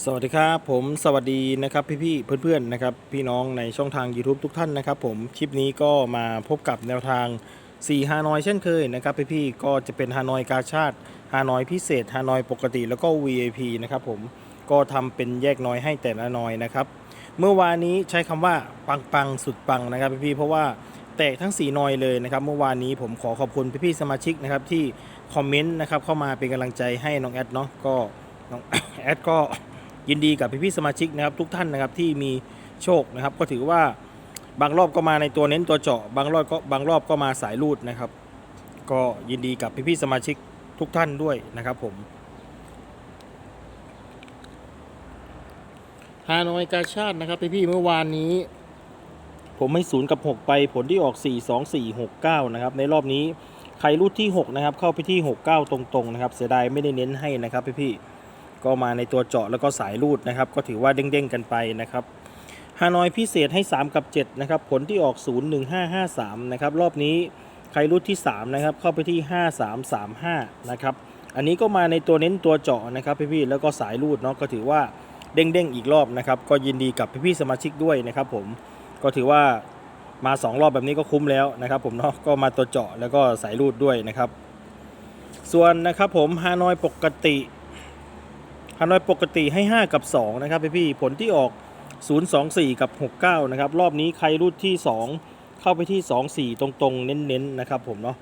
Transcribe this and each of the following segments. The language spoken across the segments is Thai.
สวัสดีครับผมสวัสดีนะครับพี่ๆเพื่อนๆนะครับพี่น้องในช่องทาง YouTube ทุกท่านนะครับผมคลิปนี้ก็มาพบกับแนวทาง 4 ฮานอยเช่นเคยนะครับพี่ๆก็จะเป็นฮานอยกาชาติฮานอยพิเศษฮานอยปกติแล้วก็ VIP นะครับผมก็ทำเป็นแยกน้อยให้แต่ละนอยนะครับเมื่อวานนี้ใช้คำว่าปังๆสุดปังนะครับพี่ๆเพราะว่าแตกทั้ง 4 นอยเลยนะครับเมื่อวานนี้ผมขอขอบคุณพี่ๆสมาชิกนะครับที่คอมเมนต์นะครับเข้ามาเป็นกำลังใจให้น้องแอดเนาะก็น้องแอดก็ ยินดีกับพี่ๆสมาชิกนะครับทุกท่านนะครับที่มีโชคนะครับ ก็ถือว่าบางรอบก็มาในตัวเน้นตัวเจาะ บางรอบก็บางรอบก็มาสายรูดนะครับ ก็ยินดีกับพี่ๆสมาชิกทุกท่านด้วยนะครับผมฮานอยกาชาตินะครับพี่ๆเมื่อวานนี้ ผมให้ศูนย์กับ 6 ไปผลที่ออก 4 2 4 6 9 นะครับ ในรอบนี้ใครรูดที่ 6 นะครับ เข้าไปที่ 69 ตรงๆ นะครับ เสียดายไม่ได้เน้นให้นะครับพี่ๆ ก็มาในตัวเจาะแล้วก็สายรูดนะครับ ก็ถือว่าเด้งๆกันไปนะครับฮานอยพิเศษให้ 3 กับ 7 นะครับ ผลที่ออก 01553 นะครับ รอบนี้ใครรูดที่ 3 นะครับ เข้าไปที่ 5335 นะครับ อันนี้ก็มาในตัวเน้นตัวเจาะนะครับพี่ๆแล้วก็สายรูดเนาะก็ถือว่าเด้งๆอีกรอบนะครับ ก็ยินดีกับพี่ๆสมาชิกด้วยนะครับ ผมก็ถือว่ามา 2 รอบแบบนี้ก็คุ้มแล้วนะครับ ผมเนาะก็มาตัวเจาะแล้วก็สายรูดด้วยนะครับ ส่วนนะครับผมฮานอยปกติ ฮานอยปกติให้ 5 กับ 2 นะครับพี่ผลที่ออก 024 กับ 69 นะครับ รอบนี้ใครรูดที่ 2 เข้าไปที่ 24 ตรงๆ เน้นๆ นะครับผมเนาะ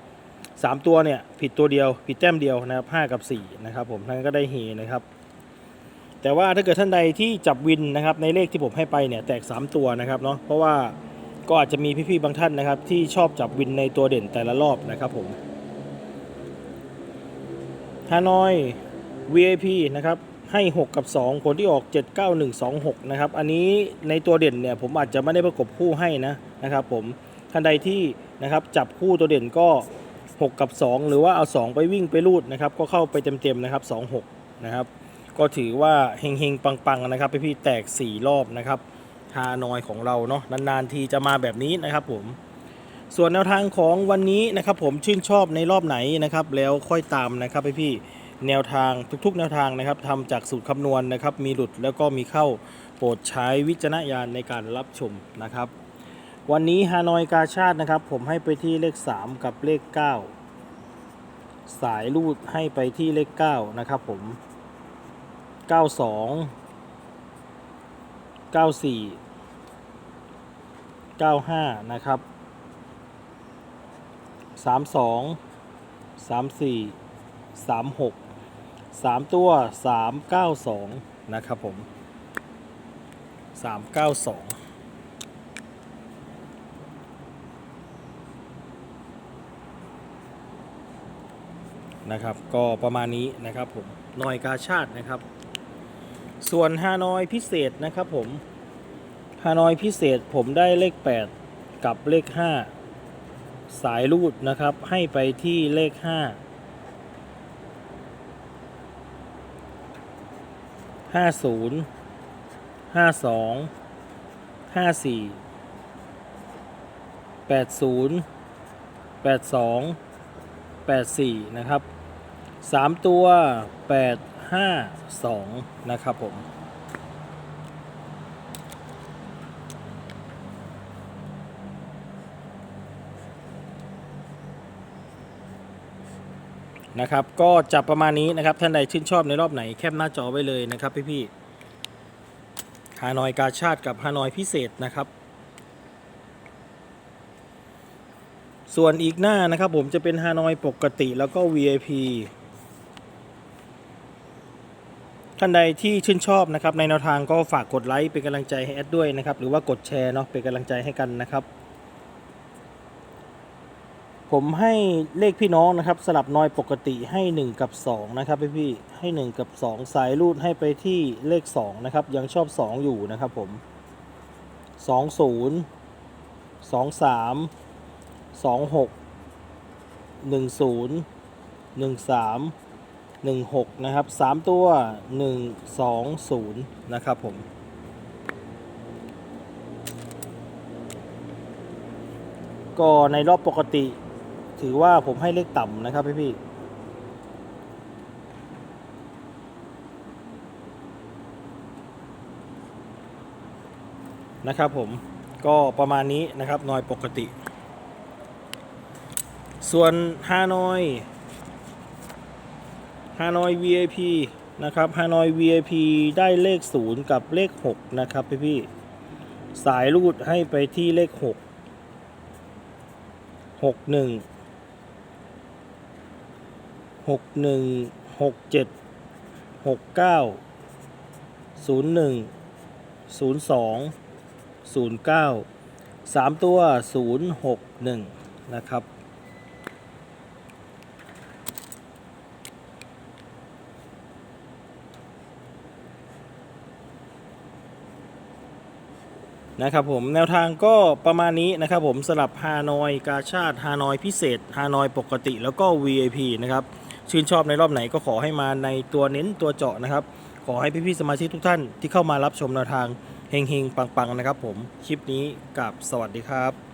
สามตัวเนี่ย ผิดตัวเดียว ผิดแต้มเดียวนะครับ5กับ4นะครับผมท่านก็ได้เฮนะครับ แต่ว่าถ้าเกิดท่านใดที่จับวินนะครับในเลขที่ผมให้ไปเนี่ยแตก 3 ตัวนะครับเนาะเพราะว่าก็อาจจะมีพี่ๆบางท่านนะครับ ที่ชอบจับวินในตัวเด่นแต่ละรอบนะครับผมฮานอย VIP นะครับ ให้ 6 กับ 2 ผลที่ออก 79126 นะครับ อันนี้ในตัวเด่นเนี่ยผมอาจจะไม่ได้ประกบคู่ให้นะนะครับผมท่านใดที่นะครับจับคู่ตัวเด่นก็ 6 กับ 2 หรือว่าเอา 2 ไปวิ่งไปรูดนะครับก็เข้าไปเต็มๆนะครับ 26 นะครับ ก็ถือว่าเฮงๆ ปังๆ นะครับพี่ๆแตก 4 รอบนะครับฮานอยของเราเนาะนานๆทีจะมาแบบนี้นะครับผมส่วนแนวทางของวันนี้นะครับผมชื่นชอบในรอบไหนนะครับแล้วค่อยตามนะครับพี่ๆ แนวทางทุกๆ แนวทางนะครับทำจากสูตรคำนวณนะครับ มีหลุดแล้วก็มีเข้าโปรดใช้วิจารณญาณในการรับชมนะครับ วันนี้ฮานอยกาชาตินะครับ ผมให้ไปที่เลข 3 กับเลข 9 สายรูดให้ไปที่เลข 9 นะครับผม 92 94 95 นะครับ 32 34 36 3 ตัว 392 นะครับผม 392นะครับก็ประมาณนี้นะครับผมนอยกาชาตินะครับ ส่วนฮานอยพิเศษนะครับผมฮานอยพิเศษผมได้เลข 8 กับเลข 5 สายรูดนะครับ ให้ไปที่เลข 5 ห้าศูนย์ห้าสองห้าสี่แปดศูนย์แปดสองแปดสี่นะครับสามตัวแปดห้าสองนะครับผม นะครับก็จับประมาณนี้นะครับท่านใดชื่นชอบในรอบไหนแคปหน้าจอไว้เลยนะครับพี่ๆฮานอยกาชาติกับฮานอยพิเศษนะครับ ส่วนอีกหน้านะครับผมจะเป็นฮานอยปกติแล้วก็ VIP ท่านใดที่ชื่นชอบนะครับในแนวทางก็ฝากกดไลค์เป็นกำลังใจให้แอดด้วยนะครับหรือว่ากดแชร์เนาะเป็นกำลังใจให้กันนะครับ ผมให้เลขพี่น้องนะครับ สลับน้อยปกติให้ 1 กับ 2 นะครับพี่พี่ให้ 1 กับ 2 สายรูดให้ไปที่เลข 2 นะครับ ยังชอบ 2 อยู่นะครับผม 20 23 26 10 13 16 นะครับ 3 ตัว 1 2 0 นะครับผมก็ในรอบปกติ ถือว่าผมให้เลขต่ำนะครับพี่พี่นะครับผมก็ประมาณนี้นะครับนอยปกติ ส่วนฮานอยฮานอย VIP นะครับฮานอย VIP ได้เลข 0 กับเลข 6 นะครับพี่พี่สายรูดให้ไปที่เลข 6 6 1 หกหนึ่งหกเจ็ดหกเก้าศูนย์หนึ่งศูนย์สองศูนย์เก้าสามตัวศูนย์หกหนึ่งนะครับนะครับผมแนวทางก็ประมาณนี้นะครับผมสลับฮานอยกาชาติฮานอยพิเศษฮานอยปกติแล้วก็ VIP นะครับ ชื่นชอบในรอบไหนก็ขอให้มาในตัวเน้นตัวเจาะนะครับ ขอให้พี่ๆสมาชิกทุกท่านที่เข้ามารับชมแนวทางเฮงๆปังๆนะครับผมคลิปนี้กับสวัสดีครับ